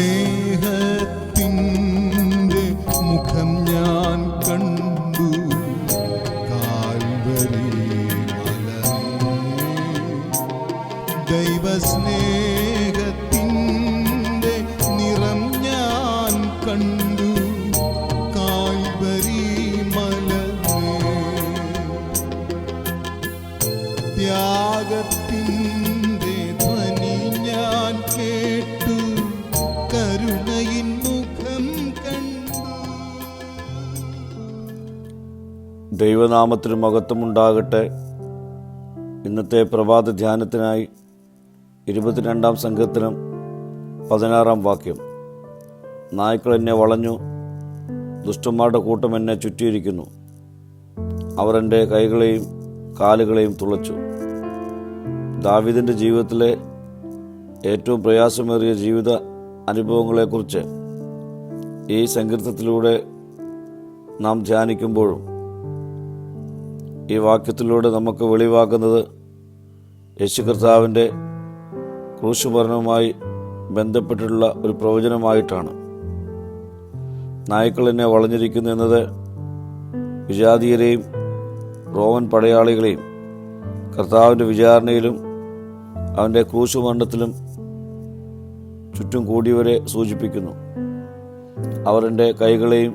സ്നേഹത്തിന്റെ മുഖം ഞാൻ കണ്ടു. കാൽവരി ദൈവസ്നേഹത്തിന്റെ നിറം ഞാൻ കണ്ടു. കാൽവരി മലമേ ത്യാഗത്തിന്റെ ദൈവനാമത്തിന് മഹത്വമുണ്ടാകട്ടെ ഇന്നത്തെ പ്രഭാത ധ്യാനത്തിനായി ഇരുപത്തിരണ്ടാം സംഘത്തിനും പതിനാറാം വാക്യം. നായ്ക്കൾ എന്നെ വളഞ്ഞു ദുഷ്ടന്മാരുടെ കൂട്ടം എന്നെ ചുറ്റിയിരിക്കുന്നു. അവർ എന്റെ കൈകളെയും കാലുകളെയും തുളച്ചു. ദാവിദിന്റെ ജീവിതത്തിലെ ഏറ്റവും പ്രയാസമേറിയ ജീവിത അനുഭവങ്ങളെക്കുറിച്ച് ഈ സങ്കീർത്തത്തിലൂടെ നാം ധ്യാനിക്കുമ്പോഴും ഈ വാക്യത്തിലൂടെ നമുക്ക് വെളിവാക്കുന്നത് യേശു കർത്താവിന്റെ ക്രൂശുമരണവുമായി ബന്ധപ്പെട്ടിട്ടുള്ള ഒരു പ്രവചനമായിട്ടാണ്. നായ്ക്കൾ എന്നെ വളഞ്ഞിരിക്കുന്നു എന്നത് വിജാതീയരെയും റോമൻ പടയാളികളെയും കർത്താവിന്റെ വിചാരണയിലും അവന്റെ ക്രൂശുമരണത്തിലും ചുറ്റും കൂടിയവരെ സൂചിപ്പിക്കുന്നു. എന്റെ കൈകളെയും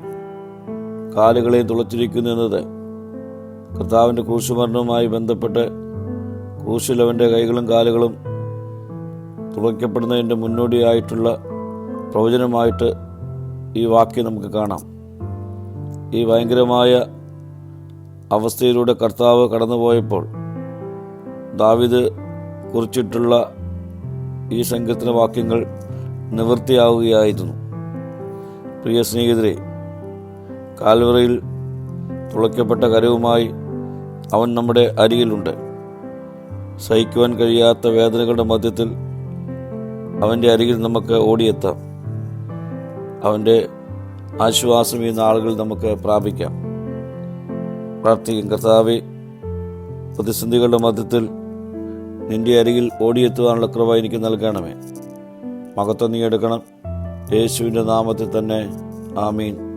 കാലുകളെയും തുളച്ചിരിക്കുന്നു എന്നത് കർത്താവിന്റെ ക്രൂശുമരണവുമായി ബന്ധപ്പെട്ട് ക്രൂശിലവന്റെ കൈകളും കാലുകളും തുളയ്ക്കപ്പെടുന്നതിന്റെ മുന്നോടിയായിട്ടുള്ള പ്രവചനമായിട്ട് ഈ വാക്യം നമുക്ക് കാണാം. ഈ ഭയങ്കരമായ അവസ്ഥയിലൂടെ കർത്താവ് കടന്നുപോയപ്പോൾ ദാവിദ് കുറിച്ചിട്ടുള്ള ഈ സംഘത്തിന്റെ വാക്യങ്ങൾ നിവൃത്തിയാവുകയായിരുന്നു. പ്രിയ സ്നേഹിതരെ കാൽവറയിൽ തുളയ്ക്കപ്പെട്ട കരവുമായി അവൻ നമ്മുടെ അരികിലുണ്ട്. സഹിക്കുവാൻ കഴിയാത്ത വേദനകളുടെ മധ്യത്തിൽ അവന്റെ അരികിൽ നമുക്ക് ഓടിയെത്താം. അവന്റെ ആശ്വാസം ഈ നാളുകളിൽ നമുക്ക് പ്രാപിക്കാം. പ്രാർത്ഥിക്കും കർത്താവെ പ്രതിസന്ധികളുടെ മധ്യത്തിൽ നിന്റെ അരികിൽ ഓടിയെത്തുവാനുള്ള കൃപ എനിക്ക് നൽകണമേ. മകത്വം നീ എടുക്കണം. യേശുവിന്റെ നാമത്തിൽ തന്നെ ആമീൻ.